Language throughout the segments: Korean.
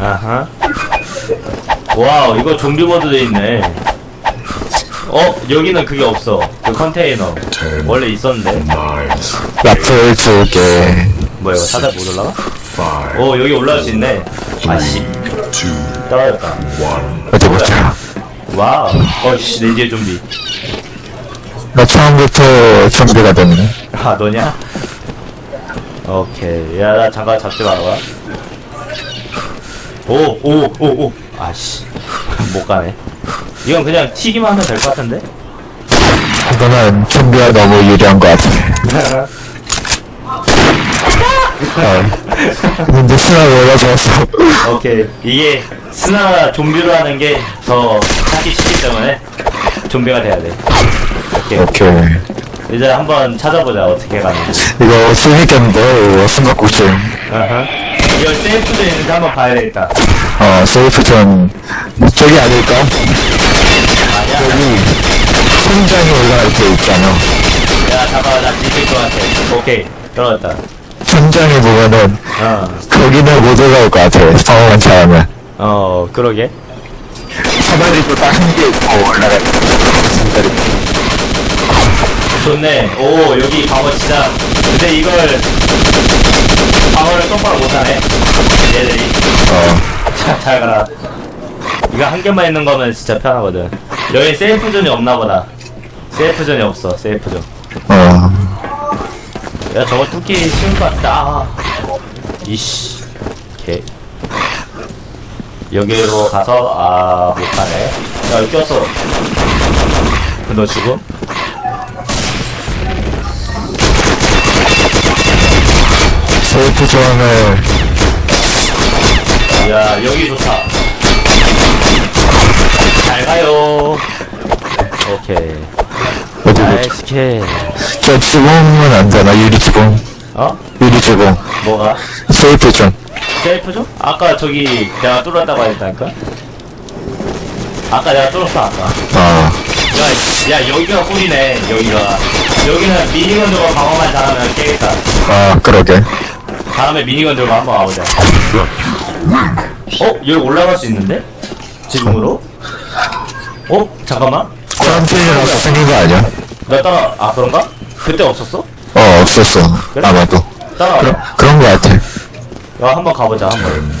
아하. 와우, 이거 좀비 모드 돼 있네. 어, 여기는 그게 없어. 그 컨테이너. 원래 있었는데. nine, 두 개. 뭐야, 이거 사다 못 올라가? five, 오, 여기 올라갈 수 있네. 아씨, two, 떨어졌다. one. 어디 보자. 와우. 어씨, 내 뒤에 좀비. 나 처음부터 좀비가 됐네. 아, 너냐? 오케이. 야, 나 잠깐 잡지 말아봐. 오, 오, 오, 오. 아씨. 못 가네. 이건 그냥 튀기만 하면 될 것 같은데? 이거는 좀비가 너무 유리한 것 같아. 어. 근데 신화 올라져서. 오케이. 이게 스나 좀비로 하는 게더 하기 쉽기 때문에 좀비가 돼야 돼. 오케이. 오케이. 이제 한번 찾아보자. 어떻게 가는지. 이거 재밌겠는데, 이거 숨바꼭질. 아하. 이걸 세이프도 있는지 한번 봐야 되겠다. 어, 세이프 좀, 저기 아닐까? 아니야. 여기, 천장에 올라갈 때 있잖아. 야, 잠깐만. 나 뒤질 것 같아. 오케이. 떨어졌다. 천장에 보면은, 어. 거기는 못 올라올 것 같아. 상황만 잘하면. 어, 그러게. 사다리도 딱 한 개 있고 올라갈 때. 좋네. 오, 여기 방어 진짜. 근데 이걸 방어를 똑바로 못하네. 얘들이. 어. 자, 잘 가라. 이거 한 개만 있는 거면 진짜 편하거든. 여기 세이프 존이 없나 보다. 세이프 존이 없어. 세이프 존. 어. 야, 저거 뚫기 쉬운 것 같다. 아. 이씨. 개. 여기로 가서 아 못하네. 야, 여기 꼈어. 너 죽음? 세이프 존을, 야, 여기 좋다. 잘 가요. 오케이. 어디 보자. 나이스 캐. 저 지붕은 안 되나? 유리 지붕. 어? 유리 지붕. 뭐가? 세이프 존. 셀프 좀? 아까 저기 내가 뚫었다고 했다니까? 아까 내가 뚫었어 아까 어. 야, 야 여기가 꿀이네 여기가 여기는 미니건 들고 방어만 잘하면 깨겠다 아, 그러게. 다음에 미니건 들고 한번 와보자 어? 여기 올라갈 수 있는데? 지붕으로? 어? 잠깐만 트럼프이라서 생긴 거 아니야? 나 따라 아 그런가? 그때 없었어? 어, 없었어. 아마도. 따라와 그런, 그런 거 같아. 야 한번 가보자 한번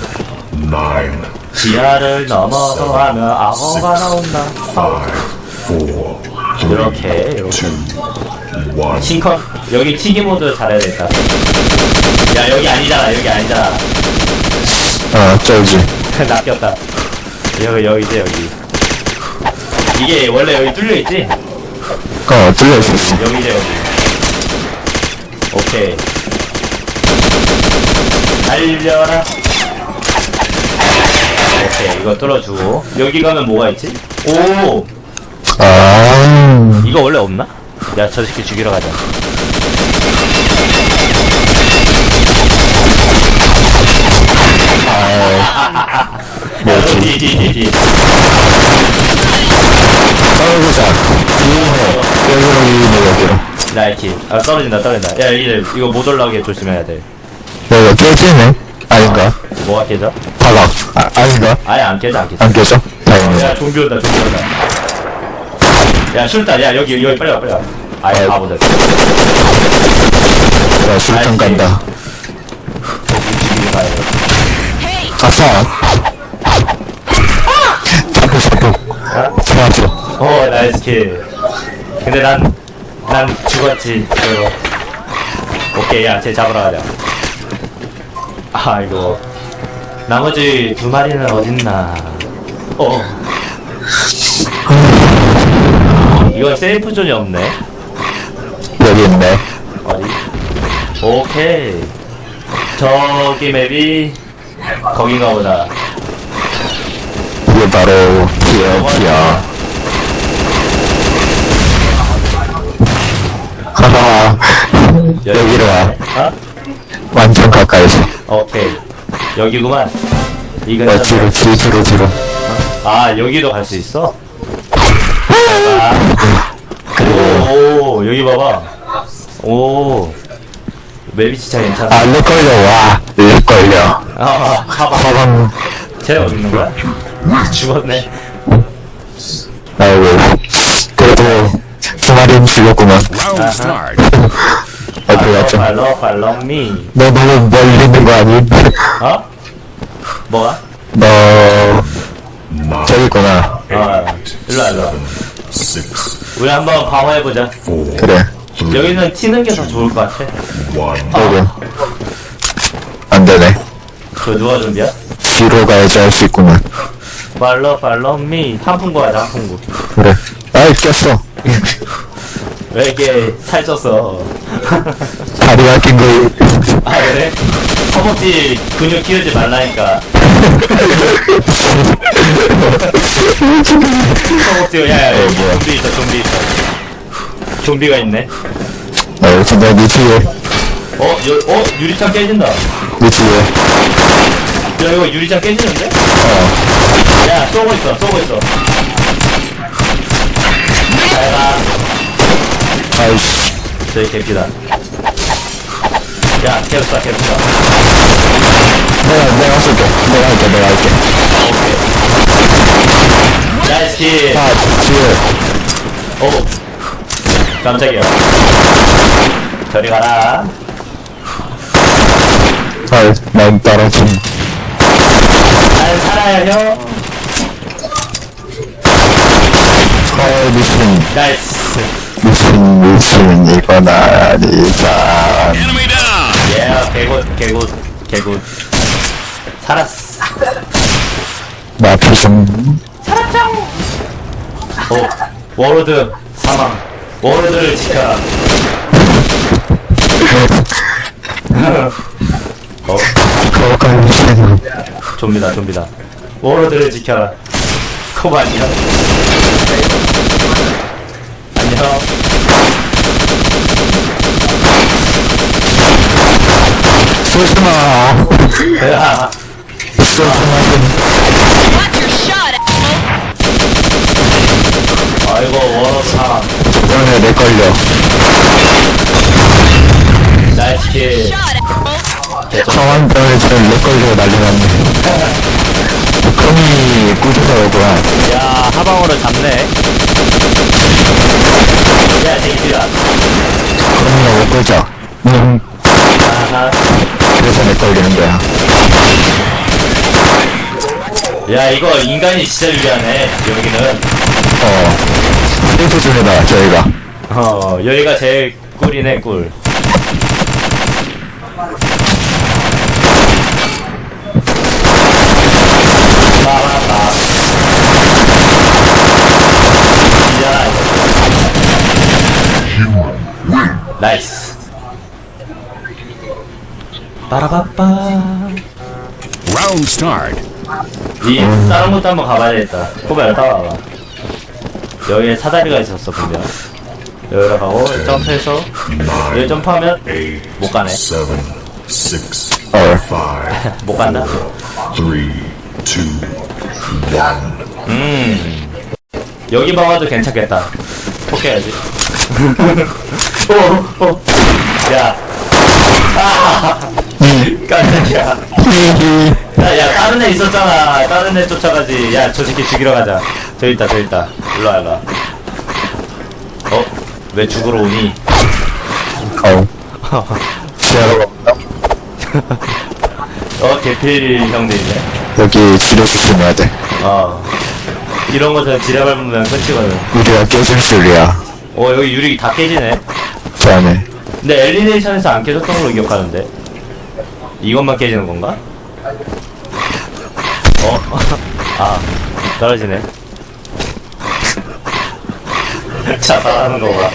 Nine, 지하를 넘어서 하면 악어가 나온다 five, four, 이렇게 이렇게 two, one. 싱컨 여기 튀기 모드 잘해야 되겠다 야 여기 아니잖아 여기 아니잖아. 어, 저기. 낚였다. 여기 여기지 여기. 이게 원래 여기 뚫려있지? 어, 뚫려 있었어. 여기지 여기. 오케이. 달려라. 오케이 이거 뚫어주고. 여기 가면 뭐가 있지? 오! 아, 이거 원래 없나? 야 저 새끼 죽이러 가자 뭐지? 여기로 여기로. 나이키 아 떨어진다 떨어진다 야 이제 이거 못 올라오게 조심해야 돼 여기가 깨지네? 아닌가? 뭐가 깨져? 바닥. 아, 아닌가? 아예 안 깨져 안 깨져 안 깨져? 다행이다. 야 좀비 온다 좀비 온다 야 술탄 야 여기 여기 빨리 와 빨리 와 아예 바보들 야, 술탄 알지. 간다. 가사. 자꾸, 자꾸. 어? 잡았어. 어 나이스 킬 근데 난 난 죽었지 그거 오케이 야쟤 잡으러 가자 아이고 나머지 두 마리는 어딨나 어 이건 세이프 존이 없네 여기 있네. 오케이. 저기 맵이 거긴가 보다. 이게 바로, 기어기야. 하하. 여기로 와. 어? 완전 가까이서. 오케이. 여기구만. 이 야. 뒤로, 뒤로, 뒤로, 뒤로. 아, 여기도 갈 수 있어? 아, 그리고, 오, 여기 봐봐. 오. 맵이 진짜 괜찮아. 아, 렉 걸려, 와. 렉 걸려. 아, 봐봐. 화방, 쟤 어디 있는 거야? 죽었네. 아이고. 그래도 두 마리는 죽였구만. Round start. 어디 팔로, 갔죠? 팔로, 팔로, 미. 너 너무 멀리 있는 거 아님? 어? 뭐가? 너 저기 있구나. 어, 일로 와, 일로 와. Six, 우리 한번 방어해보자. four, 그래. Three, 여기는 튀는 게 더 좋을 것 같아. 그리고 안 되네. 저 누가 준비야? 뒤로 가야지 할 수 있구만. 팔로, 팔로, 미. 한풍구 하자, 한풍구. 그래. 아이 꼈어. 왜 이렇게 살쪘어? 다리가 낀 거. 아, 그래? 허벅지 근육 키우지 말라니까. 허벅지, 야, 야, 좀비 있어, 좀비 있어. 좀비가 있네. 아 여기 너네 뒤에. 어, 여, 어, 유리창 깨진다. 야, 이거 유리창 깨지는데? 어. 야, 쏘고 있어, 쏘고 있어. 잘 가. 아이씨. 저기 개피다. 야, 개수다, 개수다. 내가 내가 쏠게. 내가 할게. 내가 할게. 나이스 킬. 아 뒤에. 오. 깜짝이야. 저리 가라. 떨어짐. 난 살아야 형. 어 미친. 나이스. 미친 미친 이건 아니다. Enemy down. 예, 개굿, 개굿, 개굿. 살았어. 나 표정. 오. 워로드 사망. 워로드를 지켜라. 어, 미친. 좀비다, 좀비다. 워로드를 지켜라. 코바 안녕. 안녕. 쏘지 마. 야, 쏘지 마. Watch your shot, 아이고, 워로드 사 망. 오늘 내 걸려. 나이스 지금 내 걸리고 난리 났네. 금이 꾸준하구나. 야, 하방으로 잡네. 야, 제이트야. 금이가 못 걸자. 음, 아하. 그래서 내 걸리는 거야. 야, 이거 인간이 진짜 유리하네, 여기는. 어. 프리드 중이다, 저희가. 어, 여기가 제일 꿀이네, 꿀. 빠바바. 야, 나이스. 빠라바빠. Round start. 이 다른 곳도 한번 가봐야겠다. 코베야 따라와봐. 여기에 사다리가 있었어 분명. 여기로 가고 점프해서 여기 점프하면 Eight, 못 가네. 어. 못 간다. 음 여기 방어도 괜찮겠다. 포기해야지. 오, 오. 야. 아, 깜짝이야. 야, 야, 다른 애 있었잖아. 다른 애 쫓아가지. 야, 저 새끼 죽이러 가자. 저 있다, 저 있다. 일로 와, 일로 와. 어? 왜 죽으러 오니? 어. 지하로 가. 어, 개필 형들이네. 여기 지뢰 조심해야 돼. 어. 이런 거저 지뢰 밟으면 끝이거든. 우리가 깨질 줄이야. 어, 여기 유리 다 깨지네. 저 안에. 근데 엘리네이션에서 안 깨졌던 걸로 기억하는데. 이것만 깨지는 건가? 어? 아, 떨어지네. 자살하는 거 봐.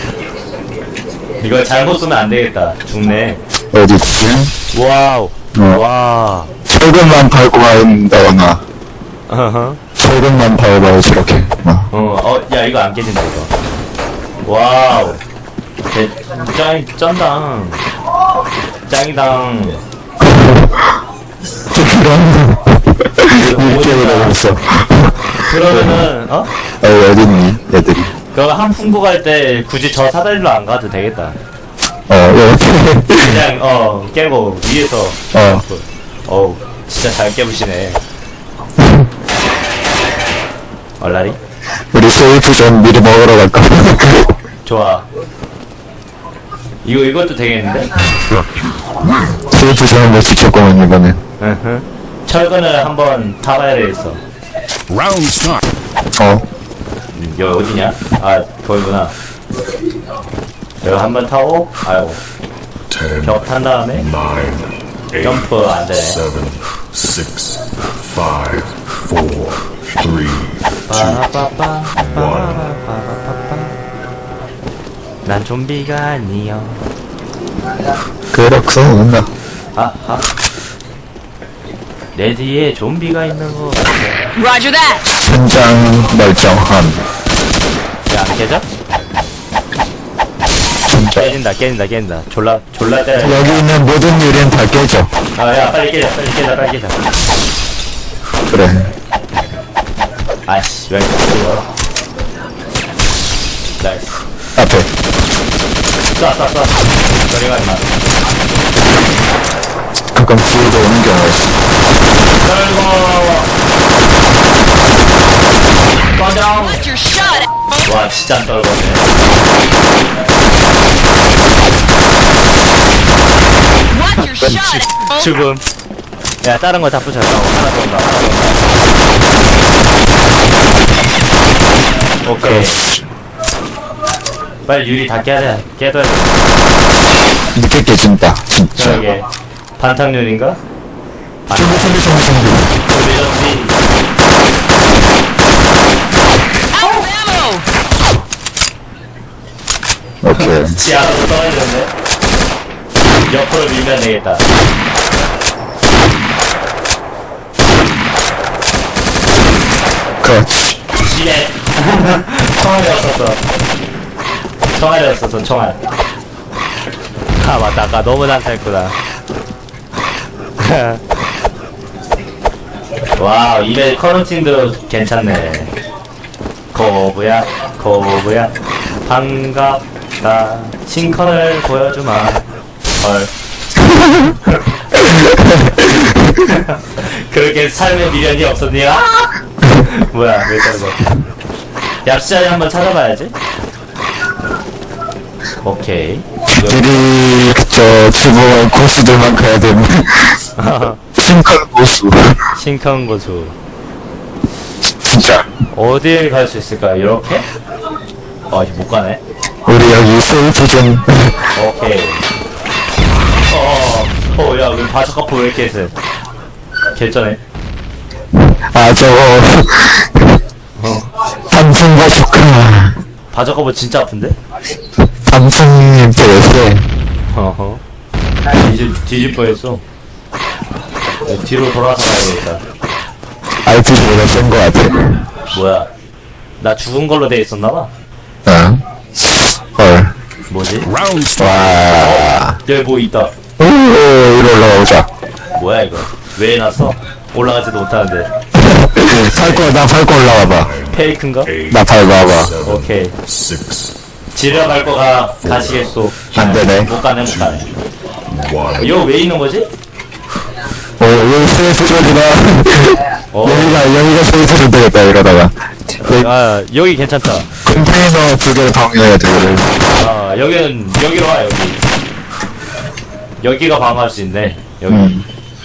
이거 잘못 쏘면 안 되겠다. 죽네. 어디지? 와우. 어. 와. 철근만 밟고 간다거나. 어허. 철근만 밟아야 저렇게. 어. 어, 어, 야, 이거 안 깨진다, 이거. 와우. 개, 짱, 쩐당. 짱이당. 그런. 이렇게 그러고 그러면은, 어? 어, 어딨니, 애들이? 그거 한 풍구 갈 때 굳이 저 사다리로 안 가도 되겠다. 어, 이렇게. 그냥, 어, 깨고, 위에서. 어. 어우, 진짜 잘 깨부시네. 얼라리? 우리 세이프 좀 미리 먹으러 갈까? 좋아. 이거, 이것도 되겠는데? 세이프 좀뭐 지켰구만, 이번엔. 으흠. 철근을 한번 타봐야 되겠어. Round start. 어. 음, 여기 어디냐? 아, 거기구나. 여기 한번 타고, 아이고, ten, 벽 탄 다음에, nine, eight, 점프 안 되네. seven, six, five, four, three, 빠라빠빠, one. 난 좀비가 아니여. 그렇구나. 아하. 내 뒤에 좀비가 있는 거. Roger that. 천장 멀쩡함. 야, 안 깨져? 진짜. 깨진다, 깨진다, 깨진다. 졸라, 졸라 때려. 여기 있는 모든 유리는 다 깨져. 아, 야, 빨리 깨자, 빨리 깨자, 빨리 깨자. 그래. 아이씨, 왜 이렇게 뜨거워. 나이스. 앞에. 쏴, 쏴, 쏴. 저리 가지 마. 가끔 뒤에도 오는 경우가 있어. 떨고. 꺼져. Watch your shot. 와, 진짜 안 떨거네. Watch your shot. at- 죽음. 야, 다른 거 다 부셔. 하나 더 온다, 하나 더 온다. 오케이. 빨리 유리 다 깨야 돼. 깨둬야 돼. 늦게 깨진다. 진짜. 저게 반탕유리인가? 준비, 준비, 준비, 준비. 조리전지. 오케이. 지하로 떨어지는데? 옆으로 밀면 되겠다. 그렇지. 지에 총알이 없었어. 총알이 없었어, 총알. 아, 맞다. 아까 너무 난타했구나. 와우, 이메일 커런팅도 괜찮네. 거부야, 거부야. 반갑 다. 신컨을 보여주마. 헐. 그렇게 삶에 미련이 없었니? 아! 뭐야, 왜 떨고. 얍시자리 한번 찾아봐야지. 오케이. 미리, 저, 지붕을 고수들만 가야 되는. 심컬 고수. 신컨 고수. 진짜. 어딜 갈 수 있을까? 이렇게? 어, 이제 못 가네. 우리 여기 세이프 좀. 오케이. 어, 어, 어, 야, 왜 바삭커프 왜 이렇게 세? 개쩌네. 아, 저거. 삼성 가셨구나. 바삭커프 진짜 아픈데? 삼성님 되게 세. 어허. 뒤집, 뒤집 뻔했어. 네, 뒤로 돌아서 가야겠다. RPG보다 센거 같아. 뭐야. 나 죽은 걸로 돼 있었나봐. 응. 헐. 뭐지? Start. 와. 여기 뭐 있다. 오, 이리 올라가보자. 뭐야, 이거. 왜 해놨어? 올라가지도 못하는데. 밟고, 나 밟고 올라와봐. 페이크인가? 나 밟아봐. seven, 오케이. six, 지뢰 밟고 가, 가시겠소. 안 되네. 못 가네, 못 가네. 이거 왜 있는 거지? 어, 여기 존이다. 어. 여기가, 여기가 존 되겠다, 이러다가. 여기 아, 여기 괜찮다. 컨테이너 두 개를 방해해야 되거든. 아, 여기는, 여기로 와, 여기. 여기가 방어할 수 있네. 여기. 음.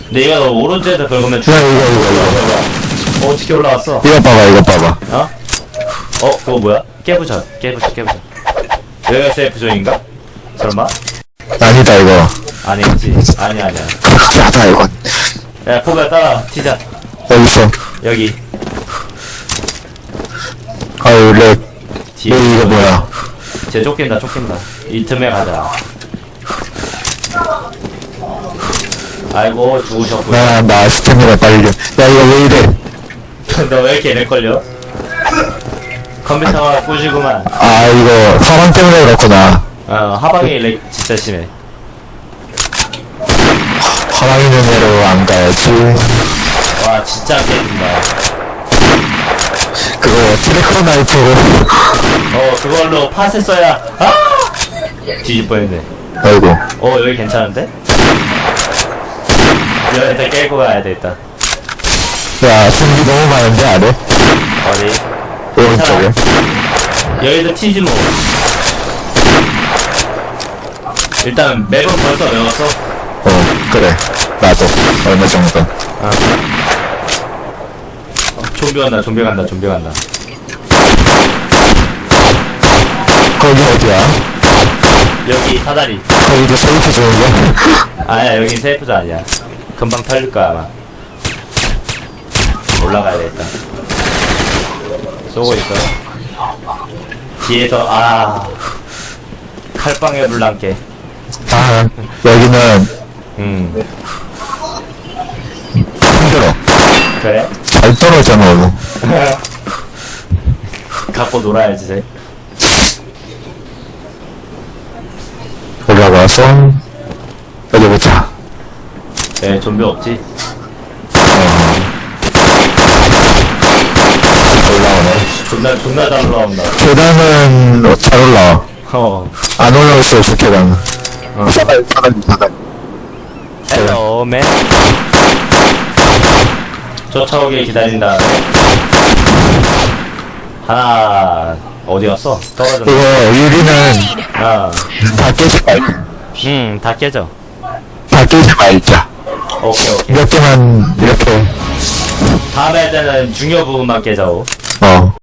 근데 얘가 너 오른쪽에다 긁으면 죽어. 야, 이거, 이거, 이거. 어, 어떻게 올라왔어? 이거 봐봐, 이거 봐봐. 어? 어, 그거 뭐야? 깨부셔, 깨부셔, 깨부셔. 여기가 세이프 존인가? 설마? 아니다, 이거. 아니겠지. 아니, 아니야. 짜다, 이건. 야, 코가 따라, 튀자. 여기서. 여기. 아유, 렉. 뒤에. 여기 이거 뭐야. 쟤 쫓긴다, 쫓긴다. 이 틈에 가자. 아이고, 죽으셨구나. 나, 나 스태미나 빨리. 야, 이거 왜 이래. 너 왜 이렇게 렉 걸려? 컴퓨터가 꾸시구만. 아, 이거, 사람 때문에 그렇구나. 어, 하방이 렉 진짜 심해. 화랑이 면으로 안 가야지. 와, 진짜 깨진다. 그거, 트래커 나이트로. 어, 그걸로 팟을 써야, 아! 뒤질 뻔했네. 아이고. 어, 여기 괜찮은데? 여기다 깨고 가야 되겠다. 야, 준비 너무 많은데, 아래? 어디? 오른쪽에. 여기도 티지 뭐. 일단 맵은 벌써 외웠어. 어, 그래. 나도. 얼마 정도. 어, 좀비 간다, 좀비 간다, 좀비 간다. 거기 어디야? 여기 사다리. 거기도 세이프 거? 아니야, 여긴 세이프자 아니야. 금방 털릴 거야, 아마. 올라가야 되겠다. 쏘고 있어. 뒤에서, 아. 칼빵에 불난게. 아, 여기는 음, 힘들어. 그래? 잘 떨어져, 너무. 갖고 놀아야지, 쟤. 올라가서, 여기 보자. 네, 좀비 없지? 올라오네. 존나, 존나 잘 올라온다. 계단은 잘 올라와. 어. 안 올라올 수 없어, 계단은. 사다리, 사다리, 사다리. 헬로, 맨. 쫓아오길 기다린다. 하나, 어디 갔어? 떨어졌네. 이거, 유리는 아, 다 깨지 말자. 음, 다 깨져. 다 깨지 말자. 오케이, 오케이. 몇 개만, 이렇게, 다음에 때는 중요 부분만 깨자고. 어.